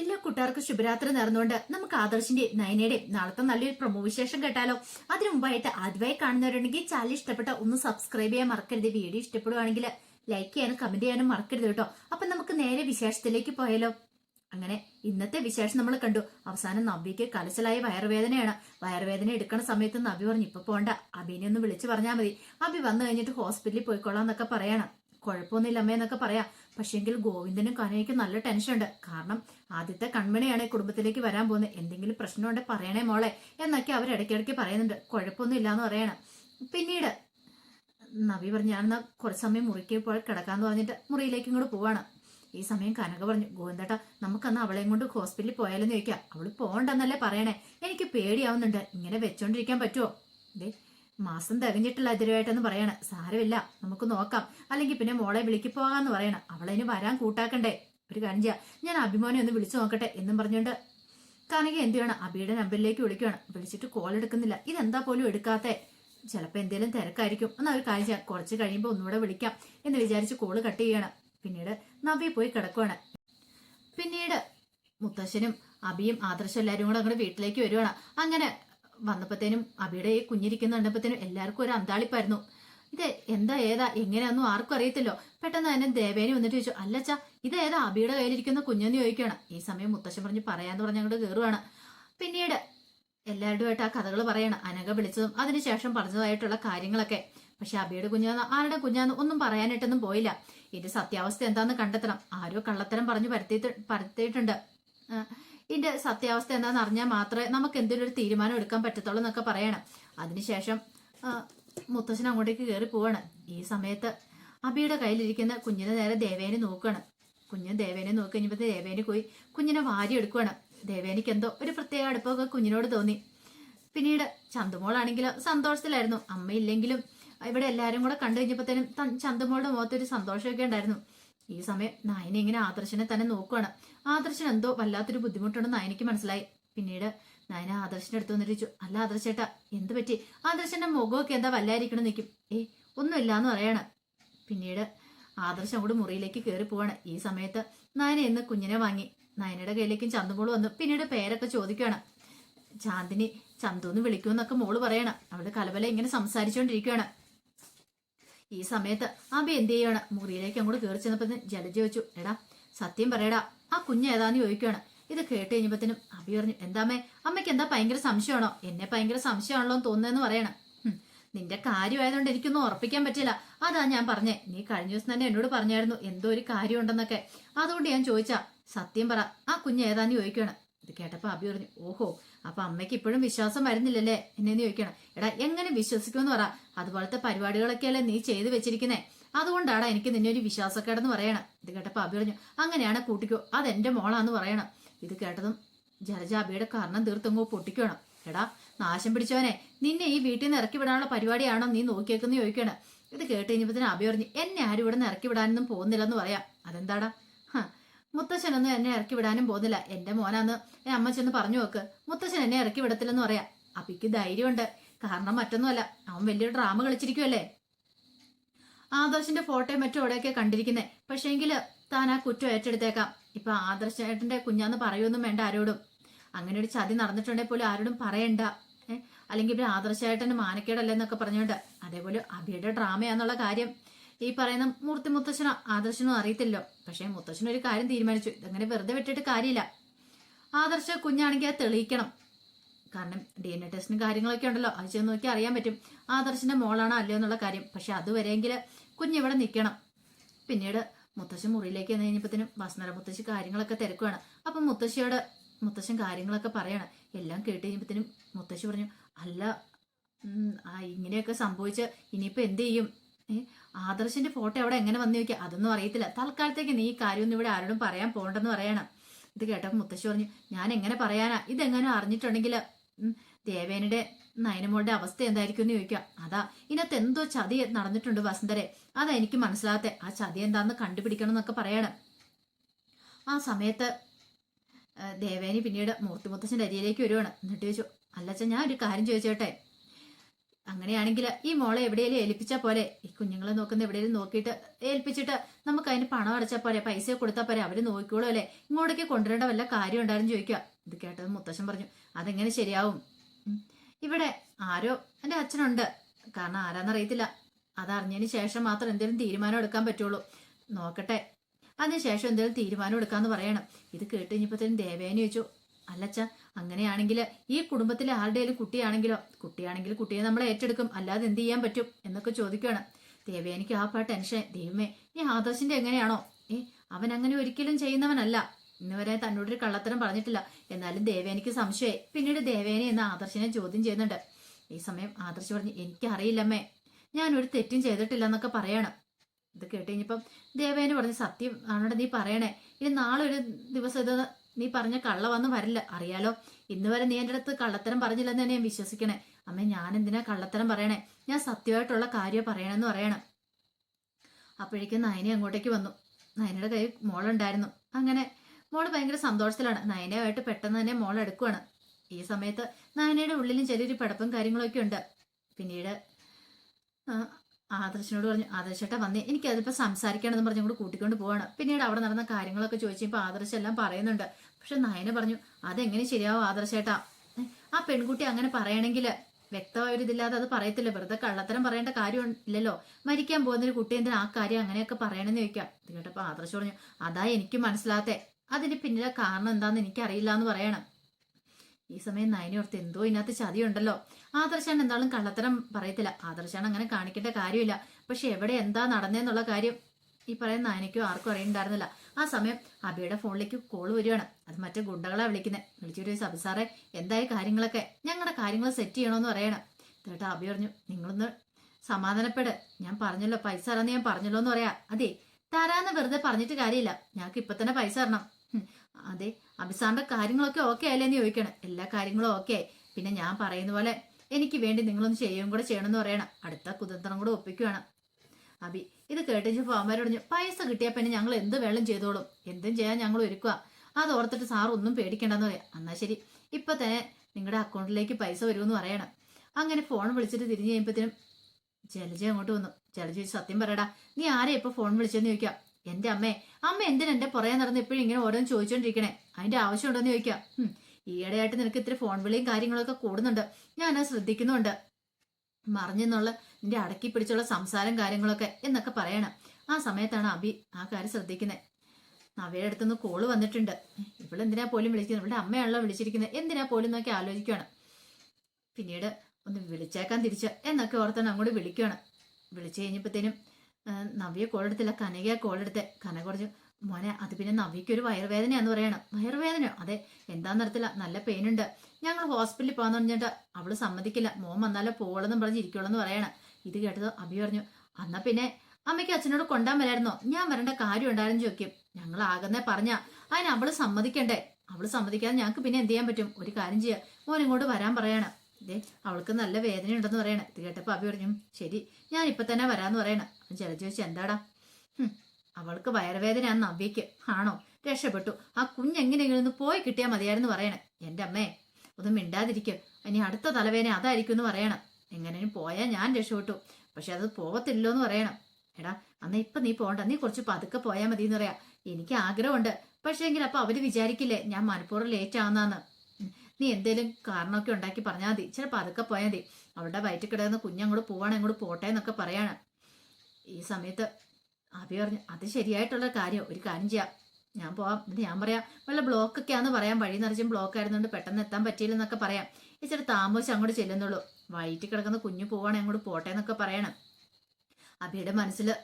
എല്ലാ കൂട്ടുകാർക്കും ശുഭരാത്രി നേർന്നുകൊണ്ട് നമുക്ക് ആദർശിന്റെ നയനയുടെയും നാളത്തെ നല്ലൊരു പ്രൊമോ വിശേഷം കേട്ടാലോ. അതിനു മുമ്പായിട്ട് ആദ്യമായി കാണുന്നവരുണ്ടെങ്കിൽ ചാനൽ ഇഷ്ടപ്പെട്ട ഒന്ന് സബ്സ്ക്രൈബ് ചെയ്യാൻ മറക്കരുത്. വീഡിയോ ഇഷ്ടപ്പെടുവാണെങ്കിൽ ലൈക്ക് ചെയ്യാനും കമന്റ് ചെയ്യാനും മറക്കരുത് കേട്ടോ. അപ്പൊ നമുക്ക് നേരെ വിശേഷത്തിലേക്ക് പോയാലോ. അങ്ങനെ ഇന്നത്തെ വിശേഷം നമ്മൾ കണ്ടു. അവസാനം നവ്യക്ക് കലശലായ വയറുവേദനയാണ്. വയറുവേദന എടുക്കണ സമയത്ത് നവ്യ പറഞ്ഞു ഇപ്പൊ പോണ്ട. അബിനെ ഒന്ന് വിളിച്ചു പറഞ്ഞാൽ മതി. അബി വന്നു കഴിഞ്ഞിട്ട് ഹോസ്പിറ്റലിൽ പോയിക്കൊള്ളാം എന്നൊക്കെ പറയണം. കുഴപ്പമൊന്നുമില്ല അമ്മയെന്നൊക്കെ പറയാം. പക്ഷെങ്കിൽ ഗോവിന്ദനും കനയ്ക്കും നല്ല ടെൻഷനുണ്ട് കാരണം ആദ്യത്തെ കൺമണിയാണ് കുടുംബത്തിലേക്ക് വരാൻ പോകുന്നത്. എന്തെങ്കിലും പ്രശ്നമുണ്ട് പറയണേ മോളെ എന്നൊക്കെ അവർ ഇടയ്ക്കിടയ്ക്ക് പറയുന്നുണ്ട്. കുഴപ്പമൊന്നും ഇല്ലാന്ന് പറയണം. പിന്നീട് നവി പറഞ്ഞു ഞാനെന്നാ കുറച്ച് സമയം മുറിക്ക് പോയി കിടക്കാന്ന് പറഞ്ഞിട്ട് മുറിയിലേക്ക് ഇങ്ങോട്ട് പോവാണ്. ഈ സമയം കനക പറഞ്ഞു ഗോവിന്ദേട്ടാ നമുക്കന്ന് അവളെയും കൊണ്ട് ഹോസ്പിറ്റലിൽ പോയാലെന്ന് ചോദിക്കാം. അവൾ പോകണ്ടെന്നല്ലേ പറയണേ. എനിക്ക് പേടിയാവുന്നുണ്ട്. ഇങ്ങനെ വെച്ചോണ്ടിരിക്കാൻ പറ്റുമോ ദേ മാസം തികഞ്ഞിട്ടില്ല അതിരുവായിട്ടെന്ന് പറയണ. സാരമില്ല നമുക്ക് നോക്കാം. അല്ലെങ്കിൽ പിന്നെ മോളെ വിളിക്ക് പോകാന്ന് പറയണം. അവളതിന് വരാൻ കൂട്ടാക്കണ്ടേ. ഒരു കാര്യം ചെയ്യാം. ഞാൻ അഭിമാനം ഒന്ന് വിളിച്ചു നോക്കട്ടെ എന്നും പറഞ്ഞുകൊണ്ട്. കനക എന്ത് ചെയ്യണം? അബിയുടെ നമ്പറിലേക്ക് വിളിക്കുകയാണ് വിളിച്ചിട്ട് കോൾ എടുക്കുന്നില്ല. ഇതെന്താ പോലും എടുക്കാത്തേ? ചിലപ്പോ എന്തെങ്കിലും തിരക്കായിരിക്കും. എന്നാൽ ഒരു കാര്യം ചെയ്യാം. കുറച്ച് കഴിയുമ്പോൾ ഒന്നുകൂടെ വിളിക്കാം എന്ന് വിചാരിച്ച് കോൾ കട്ട് ചെയ്യണം. പിന്നീട് നവ്യ പോയി കിടക്കുവാണ്. പിന്നീട് മുത്തശ്ശനും അബിയും ആദർശം എല്ലാവരും കൂടെ അങ്ങോട്ട് വീട്ടിലേക്ക് വരുവാണ്. അങ്ങനെ വന്നപ്പോഴത്തേനും അബിയുടെ ഈ കുഞ്ഞിരിക്കുന്ന കണ്ടപ്പോഴത്തേനും എല്ലാവർക്കും ഒരു അന്താളിപ്പായിരുന്നു. ഇത് എന്താ ഏതാ? എങ്ങനെയാന്നും ആർക്കും അറിയത്തില്ലോ. പെട്ടെന്ന് തന്നെ ദേവേനെ വന്നിട്ട് ചോദിച്ചു അല്ലച്ചാ ഇത് ഏതാ? അബിയുടെ കയ്യിലിരിക്കുന്ന കുഞ്ഞെന്ന് ചോദിക്കുകയാണ്. ഈ സമയം മുത്തശ്ശൻ പറഞ്ഞ് പറയാന്ന് പറഞ്ഞ് അങ്ങോട്ട് കയറുവാണ് പിന്നീട് എല്ലാവരുമായിട്ട് ആ കഥകൾ പറയണം. അനഘ വിളിച്ചതും അതിനുശേഷം പറഞ്ഞതായിട്ടുള്ള കാര്യങ്ങളൊക്കെ. പക്ഷെ അബിയുടെ കുഞ്ഞാന്ന് ആരുടെ കുഞ്ഞാന്ന് ഒന്നും പറയാനായിട്ടൊന്നും പോയില്ല. ഇതിന്റെ സത്യാവസ്ഥ എന്താന്ന് കണ്ടെത്തണം. ആരോ കള്ളത്തരം പറഞ്ഞു പരത്തിയിട്ട് പരത്തിയിട്ടുണ്ട്. ഇതിന്റെ സത്യാവസ്ഥ എന്താണെന്ന് അറിഞ്ഞാൽ മാത്രമേ നമുക്ക് എന്തെങ്കിലും ഒരു തീരുമാനം എടുക്കാൻ പറ്റത്തുള്ളൂ എന്നൊക്കെ പറയണം. അതിനുശേഷം മുത്തശ്ശൻ അങ്ങോട്ടേക്ക് കയറി പോവാണ്. ഈ സമയത്ത് അബിയുടെ കയ്യിലിരിക്കുന്ന കുഞ്ഞിനെ നേരെ ദേവേനെ നോക്കുകയാണ് കുഞ്ഞിന് ദേവേനെ നോക്കി കഴിഞ്ഞപ്പോൾ ദേവേനെ പോയി കുഞ്ഞിനെ വാരി എടുക്കുകയാണ് ദേവേനിക്ക് എന്തോ ഒരു പ്രത്യേക അടുപ്പമൊക്കെ കുഞ്ഞിനോട് തോന്നി. പിന്നീട് ചന്തുമോളാണെങ്കിലും സന്തോഷത്തിലായിരുന്നു. അമ്മയില്ലെങ്കിലും ഇവിടെ എല്ലാവരും കൂടെ കണ്ടു കഴിഞ്ഞപ്പോഴത്തേനും ചന്തുമോളുടെ മുഖത്തൊരു സന്തോഷമൊക്കെ ഉണ്ടായിരുന്നു. ഈ സമയം നായന ഇങ്ങനെ ആദർശനെ തന്നെ നോക്കുകയാണ് ആദർശൻ എന്തോ വല്ലാത്തൊരു ബുദ്ധിമുട്ടുണ്ടെന്ന് നായനയ്ക്ക് മനസ്സിലായി. പിന്നീട് നായന ആദർശന അടുത്ത് വന്നിട്ട് അല്ല ആദർശേട്ടാ എന്ത് പറ്റി? ആദർശന്റെ മുഖമൊക്കെ എന്താ വല്ലായിരിക്കണം നിൽക്കും ഏ ഒന്നുമില്ലാന്ന് പറയാണ്. പിന്നീട് ആദർശം അങ്ങോട്ട് മുറിയിലേക്ക് കയറി പോവാണ്. ഈ സമയത്ത് നായന ഇന്ന് കുഞ്ഞിനെ വാങ്ങി. നായനയുടെ കയ്യിലേക്കും ചന്തുമോൾ വന്നു. പിന്നീട് പേരൊക്കെ ചോദിക്കുകയാണ് ചാന്ദിനി ചന്തുന്ന് വിളിക്കുമെന്നൊക്കെ മോൾ പറയണം. അവിടെ കലവല ഇങ്ങനെ സംസാരിച്ചുകൊണ്ടിരിക്കുകയാണ് ഈ സമയത്ത് അബി എന്ത് ചെയ്യാണ് മുറിയിലേക്ക് അങ്ങോട്ട് കയറി ചെന്നപ്പോ ജലജ ചോദിച്ചു എടാ സത്യം പറയടാ ആ കുഞ്ഞ് ഏതാന്ന് ചോദിക്കുകയാണ് ഇത് കേട്ട് കഴിഞ്ഞപ്പോഴത്തേനും അബി പറഞ്ഞു എന്താമേ അമ്മയ്ക്ക് എന്താ ഭയങ്കര സംശയമാണോ? എന്നെ ഭയങ്കര സംശയമാണല്ലോ എന്ന് തോന്നുന്നതെന്ന് പറയണം. നിന്റെ കാര്യമായതുകൊണ്ട് എനിക്കൊന്നും ഉറപ്പിക്കാൻ പറ്റില്ല. അതാ ഞാൻ പറഞ്ഞേ നീ കഴിഞ്ഞ ദിവസം തന്നെ എന്നോട് പറഞ്ഞായിരുന്നു എന്തോ ഒരു കാര്യം ഉണ്ടെന്നൊക്കെ അതുകൊണ്ട് ഞാൻ ചോദിച്ചാ സത്യം പറ ആ കുഞ്ഞ് ഏതാന്ന് ചോദിക്കുകയാണ് ഇത് കേട്ടപ്പോ അബി പറഞ്ഞു ഓഹോ അപ്പൊ അമ്മയ്ക്ക് ഇപ്പോഴും വിശ്വാസം വരുന്നില്ലല്ലേ? എന്നെ നീ ചോദിക്കണം. എടാ എങ്ങനെ വിശ്വസിക്കുമെന്ന് പറ. അതുപോലത്തെ പരിപാടികളൊക്കെയല്ലേ നീ ചെയ്തു വെച്ചിരിക്കുന്നേ. അതുകൊണ്ടാണ് എനിക്ക് നിന്നെ ഒരു വിശ്വാസക്കേടെന്ന് പറയണം. ഇത് കേട്ടപ്പോ അബി പറഞ്ഞു അങ്ങനെയാണ് കൂട്ടിക്കോ. അതെന്റെ മോളാന്ന് പറയണം. ഇത് കേട്ടതും ജലജ അബിയുടെ കാരണം തീർത്തങ്ങോ പൊട്ടിക്കണം. എടാ നാശം പിടിച്ചവനെ നിന്നെ ഈ വീട്ടിൽ നിന്ന് ഇറക്കി വിടാനുള്ള പരിപാടിയാണോ നീ നോക്കിയേക്കെന്ന്? ചോദിക്കണം. ഇത് കേട്ട് കഴിഞ്ഞപ്പോ അബി പറഞ്ഞു എന്നെ ആരും ഇവിടെ നിന്ന് ഇറക്കി വിടാനൊന്നും പോകുന്നില്ലെന്ന് പറയാം. അതെന്താടാ? മുത്തശ്ശനൊന്നും എന്നെ ഇറക്കി വിടാനും പോകുന്നില്ല. എന്റെ മോനാന്ന് ഏ അമ്മ ചെന്ന് പറഞ്ഞു നോക്ക് മുത്തശ്ശൻ എന്നെ ഇറക്കി വിടത്തില്ലെന്ന് പറയാം. അപ്പിക്ക് ധൈര്യമുണ്ട്. കാരണം മറ്റൊന്നുമല്ല അവൻ വലിയൊരു ഡ്രാമ കളിച്ചിരിക്കുമല്ലേ ആദർശിന്റെ ഫോട്ടോയും മറ്റും അവിടെയൊക്കെ കണ്ടിരിക്കുന്നേ? പക്ഷേങ്കിൽ താൻ ആ കുറ്റം ഏറ്റെടുത്തേക്കാം. ഇപ്പൊ ആദർശേട്ടന്റെ കുഞ്ഞാന്ന് പറയുമൊന്നും വേണ്ട ആരോടും. അങ്ങനെ ഒരു ചതി നടന്നിട്ടുണ്ടെങ്കിൽ പോലും ആരോടും പറയണ്ട. അല്ലെങ്കിൽ ഇവർ ആദർശേട്ടന് മാനക്കേടല്ലെന്നൊക്കെ പറഞ്ഞുകൊണ്ട് അതേപോലെ അഭിയുടെ ഡ്രാമയാന്നുള്ള കാര്യം. ഈ പറയുന്ന മൂർത്തി മുത്തശ്ശനോ? ആദർശനോ അറിയത്തില്ലോ പക്ഷേ മുത്തശ്ശനൊരു കാര്യം തീരുമാനിച്ചു. ഇതങ്ങനെ വെറുതെ വിട്ടിട്ട് കാര്യമില്ല. ആദർശ കുഞ്ഞാണെങ്കിൽ അത് തെളിയിക്കണം. കാരണം ഡി എൻ എ ടെസ്റ്റിനും കാര്യങ്ങളൊക്കെ ഉണ്ടല്ലോ. അത് ചെന്ന് നോക്കി അറിയാൻ പറ്റും. ആദർശന്റെ മോളാണോ അല്ലയോ എന്നുള്ള കാര്യം. പക്ഷെ അതുവരെയെങ്കിൽ കുഞ്ഞിവിടെ നിൽക്കണം പിന്നീട് മുത്തശ്ശൻ മുറിയിലേക്ക് വന്നു കഴിഞ്ഞപ്പോഴത്തേനും വസന്തര മുത്തശ്ശി കാര്യങ്ങളൊക്കെ തിരക്കുകയാണ് അപ്പം മുത്തശ്ശിയോട് മുത്തശ്ശൻ കാര്യങ്ങളൊക്കെ പറയണം. എല്ലാം കേട്ട് കഴിഞ്ഞപ്പോഴത്തേനും മുത്തശ്ശി പറഞ്ഞു അല്ല ഇങ്ങനെയൊക്കെ സംഭവിച്ച് ഇനിയിപ്പോൾ എന്ത് ചെയ്യും? ആദർശിന്റെ ഫോട്ടോ എവിടെ എങ്ങനെ വന്നു നോക്കിയാൽ അതൊന്നും അറിയത്തില്ല. തൽക്കാലത്തേക്ക് നീ ഈ കാര്യമൊന്നും ഇവിടെ ആരോടും പറയാൻ പോകണ്ടെന്ന് പറയണം. ഇത് കേട്ടപ്പോൾ മുത്തശ്ശി പറഞ്ഞു ഞാൻ എങ്ങനെ പറയാനാ? ഇതെങ്ങനെ അറിഞ്ഞിട്ടുണ്ടെങ്കിൽ ദേവേനയുടെ നയനമോളുടെ അവസ്ഥ എന്തായിരിക്കും എന്ന് ചോദിക്കുക. അതാ ഇതിനകത്ത് എന്തോ ചതി നടന്നിട്ടുണ്ട് വസന്തരെ അതാ എനിക്ക് മനസ്സിലാകത്തെ ആ ചതി എന്താന്ന് കണ്ടുപിടിക്കണം എന്നൊക്കെ പറയണം. ആ സമയത്ത് ദേവേനി പിന്നീട് മൂർത്തി മുത്തശ്ശന്റെ അരിയിലേക്ക് വരുവാണ്. എന്നിട്ട് ചോദിച്ചു അല്ലച്ച ഞാൻ ഒരു കാര്യം ചോദിച്ചോട്ടെ? അങ്ങനെയാണെങ്കിൽ ഈ മോളെ എവിടെയെങ്കിലും ഏൽപ്പിച്ചാൽ പോലെ ഈ കുഞ്ഞുങ്ങളെ നോക്കുന്ന എവിടെയെങ്കിലും നോക്കിയിട്ട് ഏൽപ്പിച്ചിട്ട് നമുക്ക് അതിന് പണം അടച്ചാൽ പോലെ പൈസ കൊടുത്താൽ പോലെ അവർ നോക്കിക്കോളൂ അല്ലേ? ഇങ്ങോട്ടേക്ക് കൊണ്ടുവരേണ്ട വല്ല കാര്യം ഉണ്ടായിരുന്നു ചോദിക്കുക ഇത് കേട്ടത് മുത്തശ്ശൻ പറഞ്ഞു അതെങ്ങനെ ശരിയാവും? ഇവിടെ ആരോ എന്റെ അച്ഛനുണ്ട്. കാരണം ആരാന്നറിയത്തില്ല. അതറിഞ്ഞതിന് ശേഷം മാത്രം എന്തെങ്കിലും തീരുമാനം എടുക്കാൻ പറ്റുള്ളൂ. നോക്കട്ടെ. അതിനുശേഷം എന്തെങ്കിലും തീരുമാനം എടുക്കാന്ന് പറയണം. ഇത് കേട്ട് കഴിഞ്ഞപ്പോഴത്തേനും ദേവേനെ ചോദിച്ചു അല്ലച്ച അങ്ങനെയാണെങ്കിൽ ഈ കുടുംബത്തിലെ ആരുടെയും കുട്ടിയാണെങ്കിലോ കുട്ടിയാണെങ്കിൽ കുട്ടിയെ നമ്മൾ ഏറ്റെടുക്കും അല്ലാതെ എന്ത് ചെയ്യാൻ പറ്റും എന്നൊക്കെ ചോദിക്കുകയാണ് ദേവേനിക്ക് ആ പാ ടെൻഷൻ ദൈവമേ ഈ ആദർശിന്റെ എങ്ങനെയാണോ? ഏ അവൻ അങ്ങനെ ഒരിക്കലും ചെയ്യുന്നവനല്ല. ഇന്ന് വരെ തന്നോടൊരു കള്ളത്തരം പറഞ്ഞിട്ടില്ല. എന്നാലും ദേവേനിക്ക് സംശയമായി. പിന്നീട് ദേവേനെ എന്ന ആദർശിനെ ചോദ്യം ചെയ്യുന്നുണ്ട്. ഈ സമയം ആദർശ് പറഞ്ഞു എനിക്കറിയില്ലമ്മേ ഞാൻ ഒരു തെറ്റും ചെയ്തിട്ടില്ല എന്നൊക്കെ പറയണം. ഇത് കേട്ട് ദേവേനെ പറഞ്ഞു സത്യം ആണോടെ നീ പറയണേ? ഇനി നാളെ ഒരു ദിവസം ഇത് നീ പറഞ്ഞ കള്ള വന്ന് വരില്ല. അറിയാലോ ഇന്ന് വരെ നീ എന്റെ അടുത്ത് കള്ളത്തരം പറഞ്ഞില്ലെന്ന് തന്നെ ഞാൻ വിശ്വസിക്കണേ. അമ്മ ഞാൻ എന്തിനാ കള്ളത്തരം പറയണേ? ഞാൻ സത്യമായിട്ടുള്ള കാര്യം പറയണമെന്ന് പറയണം. അപ്പോഴേക്കും നയനെ അങ്ങോട്ടേക്ക് വന്നു. നയനയുടെ കൈ മോളുണ്ടായിരുന്നു. അങ്ങനെ മോൾ ഭയങ്കര സന്തോഷത്തിലാണ്. നയനയുമായിട്ട് പെട്ടെന്ന് തന്നെ മോൾ എടുക്കുവാണ് ഈ സമയത്ത് നയനയുടെ ഉള്ളിലും ചെറിയൊരു പടപ്പും കാര്യങ്ങളൊക്കെ ഉണ്ട്. പിന്നീട് ആദർശനോട് പറഞ്ഞു ആദർശേട്ടാ വന്നേ. എനിക്ക് അതിപ്പോ സംസാരിക്കണമെന്ന് പറഞ്ഞ് അങ്ങോട്ട് കൂട്ടിക്കൊണ്ട് പോവാണ്. പിന്നീട് അവിടെ നടന്ന കാര്യങ്ങളൊക്കെ ചോദിച്ചപ്പോൾ ആദർശ എല്ലാം പറയുന്നുണ്ട്. പക്ഷെ നയന പറഞ്ഞു അതെങ്ങനെ ശരിയാവും ആദർശേട്ടാ? ആ പെൺകുട്ടി അങ്ങനെ പറയണമെങ്കിൽ വ്യക്തമായ ഒരു ഇതില്ലാതെ അത് പറയത്തില്ല. വെറുതെ കള്ളത്തരം പറയേണ്ട കാര്യം ഇല്ലല്ലോ. മരിക്കാൻ പോകുന്ന ഒരു കുട്ടി എന്തിനാ ആ കാര്യം അങ്ങനെയൊക്കെ പറയണമെന്ന് ചോദിക്കാം ഇത് കേട്ടപ്പോൾ ആദർശ് പറഞ്ഞു അതാ എനിക്ക് മനസ്സിലാത്തെ അതിന് പിന്നിലെ കാരണം എന്താന്ന് എനിക്കറിയില്ല എന്ന് പറയണം. ഈ സമയം നയനി ഓർത്ത് എന്തോ ഇതിനകത്ത് ചതിയുണ്ടല്ലോ. ആദർശാണ് എന്താളും കള്ളത്തരം പറയത്തില്ല. ആദർശാണ് അങ്ങനെ കാണിക്കേണ്ട കാര്യമില്ല. പക്ഷെ എവിടെ എന്താ നടന്നേന്നുള്ള കാര്യം ഈ പറയുന്ന നയനയ്ക്കോ ആർക്കും അറിയണ്ടായിരുന്നില്ല. ആ സമയം അബിയുടെ ഫോണിലേക്ക് കോൾ വരികയാണ്. അത് മറ്റേ ഗുണ്ടകളെ വിളിക്കുന്നത് വിളിച്ചൊരു സബ്സാറെ എന്തായ കാര്യങ്ങളൊക്കെ? ഞങ്ങളുടെ കാര്യങ്ങൾ സെറ്റ് ചെയ്യണമെന്ന് പറയണം. എന്നിട്ട് അബി പറഞ്ഞു നിങ്ങളൊന്ന് സമാധാനപ്പെട്. ഞാൻ പറഞ്ഞല്ലോ പൈസ തരാന്ന് ഞാൻ പറഞ്ഞല്ലോ എന്ന് പറയാ. അതെ തരാന്ന് വെറുതെ പറഞ്ഞിട്ട് കാര്യമില്ല. ഞങ്ങൾക്ക് ഇപ്പൊ തന്നെ പൈസ തരണം. അതെ അഭിസാറിന്റെ കാര്യങ്ങളൊക്കെ ഓക്കെ അല്ലേ എന്ന് ചോദിക്കണം. എല്ലാ കാര്യങ്ങളും ഓക്കെ പിന്നെ ഞാൻ പറയുന്ന പോലെ എനിക്ക് വേണ്ടി നിങ്ങളൊന്ന് ചെയ്യുകയും കൂടെ ചെയ്യണമെന്ന് പറയണം. അടുത്ത കുതന്ത്രം കൂടെ ഒപ്പിക്കുകയാണ് അബി ഇത് കേട്ടിച്ച് പറഞ്ഞു പൈസ കിട്ടിയാൽ പിന്നെ ഞങ്ങൾ എന്ത് വേളം ചെയ്തോളും. എന്തും ചെയ്യാൻ ഞങ്ങൾ ഒരുക്കുക. അത് ഓർത്തിട്ട് സാർ ഒന്നും പേടിക്കേണ്ടെന്ന് പറയാം. എന്നാൽ ശരി. ഇപ്പൊ തന്നെ നിങ്ങളുടെ അക്കൗണ്ടിലേക്ക് പൈസ വരുമെന്ന് പറയണം. അങ്ങനെ ഫോൺ വിളിച്ചിട്ട് തിരിഞ്ഞു കഴിയുമ്പോഴത്തേനും ജലജ അങ്ങോട്ട് വന്നു. ജലജ സത്യം പറയടാ നീ ആരെ ഇപ്പൊ ഫോൺ വിളിച്ചെന്ന് ചോദിക്കാം എന്റെ അമ്മേ അമ്മ എന്തിനാ എന്റെ പുറകെ നടന്ന് എപ്പോഴും ഇങ്ങനെ ഓരോന്ന് ചോദിച്ചോണ്ടിരിക്കണേ? അതിന്റെ ആവശ്യമുണ്ടോന്ന് ചോദിക്കാം. ഈയിടെയായിട്ട് നിനക്ക് ഇത്തിരി ഫോൺ വിളിയും കാര്യങ്ങളൊക്കെ കൂടുന്നുണ്ട്. ഞാൻ അത് ശ്രദ്ധിക്കുന്നുണ്ട്. മറിഞ്ഞെന്നുള്ള നിന്റെ അടക്കി പിടിച്ചുള്ള സംസാരം കാര്യങ്ങളൊക്കെ എന്നൊക്കെ പറയണം. ആ സമയത്താണ് അബി ആ കാര്യം ശ്രദ്ധിക്കുന്നത് അവയുടെ അടുത്തുനിന്ന് കോൾ വന്നിട്ടുണ്ട്. ഇവളെന്തിനാ പോലും വിളിക്കുന്നത്? ഇവളുടെ അമ്മയാണല്ലോ വിളിച്ചിരിക്കുന്നത് എന്തിനാ പോലും എന്നൊക്കെ ആലോചിക്കുകയാണ് പിന്നീട് ഒന്ന് വിളിച്ചേക്കാൻ തിരിച്ച് എന്നൊക്കെ ഓർത്താണ് അങ്ങോട്ട് വിളിക്കുകയാണ് വിളിച്ചു കഴിഞ്ഞപ്പോഴത്തേനും നവ്യ കോളെടുത്തില്ല കനകയെ കോളെടുത്ത് കനക കുറച്ച് മോനെ അത് പിന്നെ നവ്യയ്ക്ക് ഒരു വയറുവേദനയാന്ന് പറയണം. വയറുവേദനയോ? അതെ എന്താന്ന് അറിയത്തില്ല. നല്ല പെയിൻ ഉണ്ട്. ഞങ്ങൾ ഹോസ്പിറ്റലിൽ പോകാന്ന് പറഞ്ഞിട്ട് അവൾ സമ്മതിക്കില്ല. മോൻ വന്നാലേ പോകണമെന്നും പറഞ്ഞ് ഇരിക്കുള്ളൂ പറയണം. ഇത് കേട്ടത് അഭി പറഞ്ഞു അന്നാ പിന്നെ അമ്മയ്ക്ക് അച്ഛനോട് കൊണ്ടാൻ വരായിരുന്നോ? ഞാൻ വരേണ്ട കാര്യം ഉണ്ടായിരുന്നു ചോദിക്കും. ഞങ്ങൾ ആകുന്നേ പറഞ്ഞ അതിന് അവൾ സമ്മതിക്കണ്ടേ? അവൾ സമ്മതിക്കാതെ ഞങ്ങൾക്ക് പിന്നെ എന്ത് ചെയ്യാൻ പറ്റും? ഒരു കാര്യം ചെയ്യാം. മോൻ ഇങ്ങോട്ട് വരാൻ പറയണം. ഇതേ അവൾക്ക് നല്ല വേദന ഉണ്ടെന്ന് പറയണം. ഇത് കേട്ടപ്പോൾ അഭി പറഞ്ഞു ശരി ഞാൻ ഇപ്പൊ തന്നെ വരാന്ന് പറയണം. ചില ചോദിച്ചു എന്താടാ? അവൾക്ക് വയറുവേദനയാന്ന് നവ്യക്ക് ആണോ? രക്ഷപ്പെട്ടു. ആ കുഞ്ഞെങ്ങനെയെങ്കിലും ഒന്ന് പോയി കിട്ടിയാൽ മതിയായിരുന്നു പറയണേ. എന്റെ അമ്മേ ഒന്നും മിണ്ടാതിരിക്കും. ഇനി അടുത്ത തലവേദന അതായിരിക്കും എന്ന് പറയണം. എങ്ങനെയും പോയാൽ ഞാൻ രക്ഷപ്പെട്ടു. പക്ഷെ അത് പോകത്തില്ലോ എന്ന് പറയണം. എടാ അന്ന് ഇപ്പൊ നീ പോണ്ട. നീ കുറച്ച് പതുക്കെ പോയാൽ മതി എന്ന് പറയാ. എനിക്ക് ആഗ്രഹമുണ്ട്. പക്ഷേ എങ്കിൽ അപ്പൊ അവർ വിചാരിക്കില്ലേ ഞാൻ മനഃപൂർവം ലേറ്റ് ആവുന്നാന്ന് ഉം. നീ എന്തേലും കാരണമൊക്കെ ഉണ്ടാക്കി പറഞ്ഞാൽ മതി. ചിലപ്പോൾ അതൊക്കെ പോയാൽ മതി. അവളുടെ വയറ്റിൽ കിടക്കുന്ന കുഞ്ഞങ്ങോട്ട് പോവാണ് അങ്ങോട്ട് പോട്ടെ എന്നൊക്കെ പറയാണ്. ഈ സമയത്ത് അഭി പറഞ്ഞു അത് ശരിയായിട്ടുള്ള കാര്യം. ഒരു കാര്യം ചെയ്യാം. ഞാൻ പോവാം. എന്നിട്ട് ഞാൻ പറയാം വല്ല ബ്ലോക്കൊക്കെ ആണെന്ന് പറയാം. വഴി നിറച്ചും ബ്ലോക്ക് ആയിരുന്നുകൊണ്ട് പെട്ടെന്ന് എത്താൻ പറ്റിയില്ലെന്നൊക്കെ പറയാം. ഇച്ചിരി താമസിച്ച് അങ്ങോട്ട് ചെല്ലുന്നുള്ളൂ. വയറ്റിൽ കിടക്കുന്ന കുഞ്ഞു പോവാണെങ്കിൽ അങ്ങോട്ട് പോട്ടെ എന്നൊക്കെ പറയണം. അഭിയുടെ മനസ്സിൽ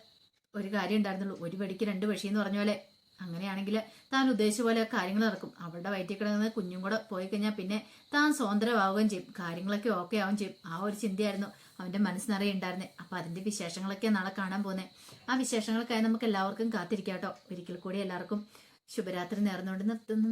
ഒരു കാര്യം ഉണ്ടായിരുന്നുള്ളൂ. ഒരു വെടിക്ക് രണ്ട് പക്ഷി എന്ന് പറഞ്ഞ പോലെ അങ്ങനെയാണെങ്കിൽ താൻ ഉദ്ദേശിച്ച പോലെ കാര്യങ്ങൾ നടക്കും. അവളുടെ വയറ്റിൽ കിടന്ന് കുഞ്ഞും കൂടെ പോയി കഴിഞ്ഞാൽ പിന്നെ താൻ സ്വതന്ത്രമാവുകയും ചെയ്യും. കാര്യങ്ങളൊക്കെ ഓക്കെ ആവുകയും ചെയ്യും. ആ ഒരു ചിന്തയായിരുന്നു അവന്റെ മനസ്സിനറിയ അപ്പോൾ അതിന്റെ വിശേഷങ്ങളൊക്കെ നാളെ കാണാൻ പോകുന്നത് ആ വിശേഷങ്ങൾക്കായി നമുക്ക് എല്ലാവർക്കും കാത്തിരിക്കാം കേട്ടോ ഒരിക്കൽ കൂടി എല്ലാവർക്കും ശുഭരാത്രി നേർന്നുകൊണ്ട് നിർത്തുന്നു.